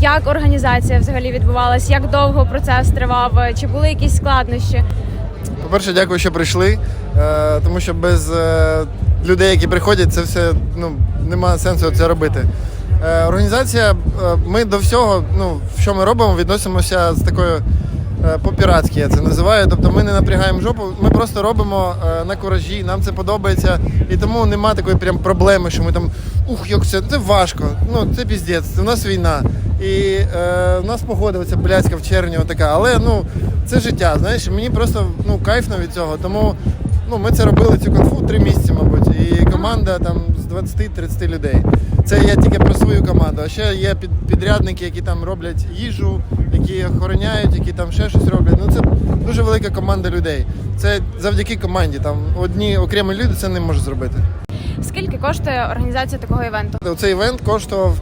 Як організація взагалі відбувалась? Як довго процес тривав? Чи були якісь складнощі? По-перше, дякую, що прийшли, е, тому що без е, людей, які приходять, це все ну, немає сенсу це робити. Е, Організація, е, ми до всього, ну, що ми робимо, відносимося з такою е, по-піратськи, я це називаю. Тобто ми не напрягаємо жопу, ми просто робимо е, на куражі, нам це подобається. І тому нема такої прям проблеми, що ми там ух, як це, це важко. Ну, це піздець, у нас війна. І е, у нас погода оця блядська в червні така, але ну це життя. Знаєш, мені просто ну кайфно від цього. Тому ну ми це робили цю конфу три місяці, мабуть. І команда там з 20-30 людей. Це я тільки про свою команду. А ще є під, підрядники, які там роблять їжу, які охороняють, які там ще щось роблять. Ну це дуже велика команда людей. Це завдяки команді. Там одні окремі люди це не можуть зробити. Скільки коштує організація такого івенту? Цей івент коштував.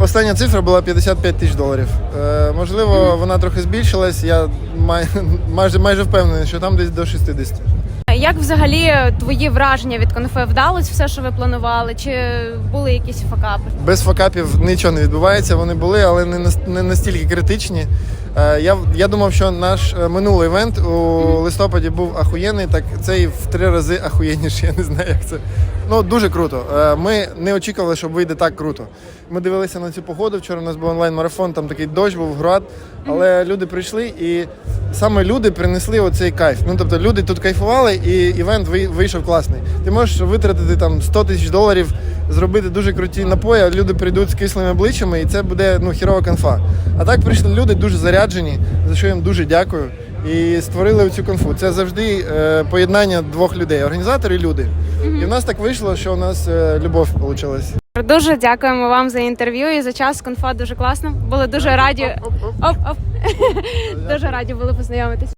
Остання цифра була 55 тисяч доларів. Е, можливо, вона трохи збільшилась. Я май, майже майже впевнений, що там десь до 60. Як взагалі твої враження від конфе вдалось все, що ви планували? Чи були якісь факапи? Без факапів нічого не відбувається. Вони були, але не, не настільки критичні. Е, я, я думав, що наш е, минулий івент у листопаді був ахуєнний, так цей в три рази ахуєнніший. Я не знаю, як це. Ну дуже круто. Е, Ми не очікували, що вийде так круто. Ми дивилися на цю погоду. Вчора у нас був онлайн-марафон, там такий дощ був град. Але люди прийшли і саме люди принесли оцей кайф. Ну тобто люди тут кайфували, і івент вий- вийшов класний. Ти можеш витратити там 100 тисяч доларів, зробити дуже круті напої, а люди прийдуть з кислими обличчями, і це буде ну хірова конфа. А так прийшли люди дуже заряджені, за що їм дуже дякую. І створили цю конфу. Це завжди е, поєднання двох людей: організатори і люди. І в нас так вийшло, що у нас е, любов вийшла. Дуже дякуємо вам за інтерв'ю і за час. Конфа дуже класно. Були дуже раді. Оп, оп. Дуже раді були познайомитись.